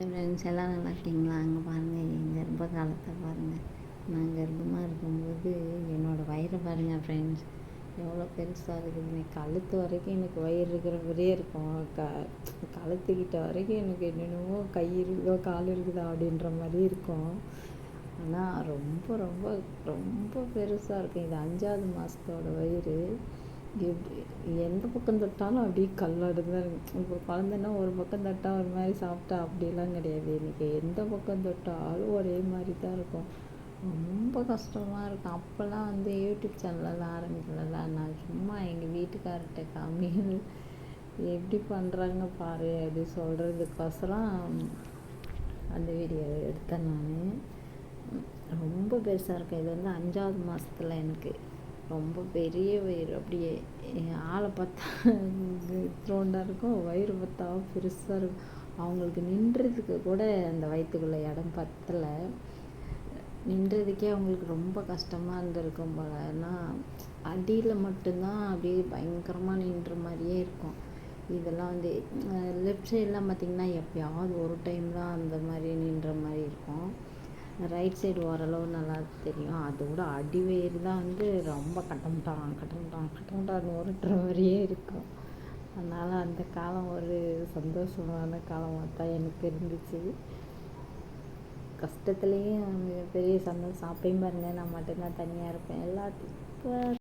Friends எல்லாம் நல்லா இருக்கீங்களா? அங்கே பாருங்கள் என் கர்ப்ப காலத்தை பாருங்கள் நான் கர்ப்பமாக இருக்கும்போது என்னோடய வயிறை பாருங்கள் ஃப்ரெண்ட்ஸ் எவ்வளோ பெருசாக இருக்குது. எனக்கு கழுத்து வரைக்கும் எனக்கு வயிறு இருக்கிற மாதிரியே இருக்கும். க கழுத்துக்கிட்ட வரைக்கும் எனக்கு என்னென்னவோ கை இருக்குதோ கால் இருக்குதோ அப்படின்ற மாதிரி இருக்கும். ஆனால் ரொம்ப ரொம்ப ரொம்ப பெருசாக இருக்கும். இது அஞ்சாவது மாதத்தோட வயிறு. எப்படி எந்த பக்கம் தொட்டாலும் அப்படியே கல்லாடு தான் இருக்கும் இப்போ குழந்தைன்னா ஒரு பக்கம் தொட்டால் ஒரு மாதிரி சாப்பிட்டா அப்படிலாம் கிடையாது. எனக்கு எந்த பக்கம் தொட்டாலும் ஒரே மாதிரி தான் இருக்கும். ரொம்ப கஷ்டமாக இருக்கும். அப்போல்லாம் வந்து யூடியூப் சேனலெல்லாம் ஆரம்பிக்கலல்ல நான் சும்மா எங்கள் வீட்டுக்கார்கிட்ட காமி எப்படி பண்ணுறாங்க பாரு அப்படி சொல்கிறதுக்கோசரம் அந்த வீடியோ எடுத்தேன் நான். ரொம்ப பெருசாக இருக்கும். இது வந்து அஞ்சாவது மாதத்துல எனக்கு. ரொம்ப பெரிய வயிறு. அப்படியே ஆளை பார்த்தா த்ரோண்டாக இருக்கும் வயிறு பார்த்தா பெருசாக இருக்கும். அவங்களுக்கு நின்றதுக்கு கூட அந்த வயிற்றுக்குள்ளே இடம் பத்தலை. நின்றதுக்கே அவங்களுக்கு ரொம்ப கஷ்டமாக இருந்திருக்கும் போல். ஏன்னா அடியில் மட்டும்தான் அப்படியே பயங்கரமாக நின்ற மாதிரியே இருக்கும். இதெல்லாம் வந்து லெஃப்ட் சைட்லாம் பார்த்திங்கன்னா எப்பயாவது ஒரு டைம் தான் அந்த மாதிரி நின்ற மாதிரி இருக்கும். ரைட் சைடு ஓரளவு நல்லா தெரியும். அதோட அடிவயிறு தான் வந்து ரொம்ப கட்டமுட்டான் கட்டமுட்டான் கட்டமுட்டான்னு உருட்டுற மாதிரியே இருக்கும். அதனால் அந்த காலம் ஒரு சந்தோஷமான காலமாக தான் எனக்கு இருந்துச்சு. கஷ்டத்துலேயும் பெரிய சந்தோஷம். அப்பயும் பாருங்கள் நான் மட்டும்தான் தனியாக இருப்பேன். எல்லாத்துக்கும்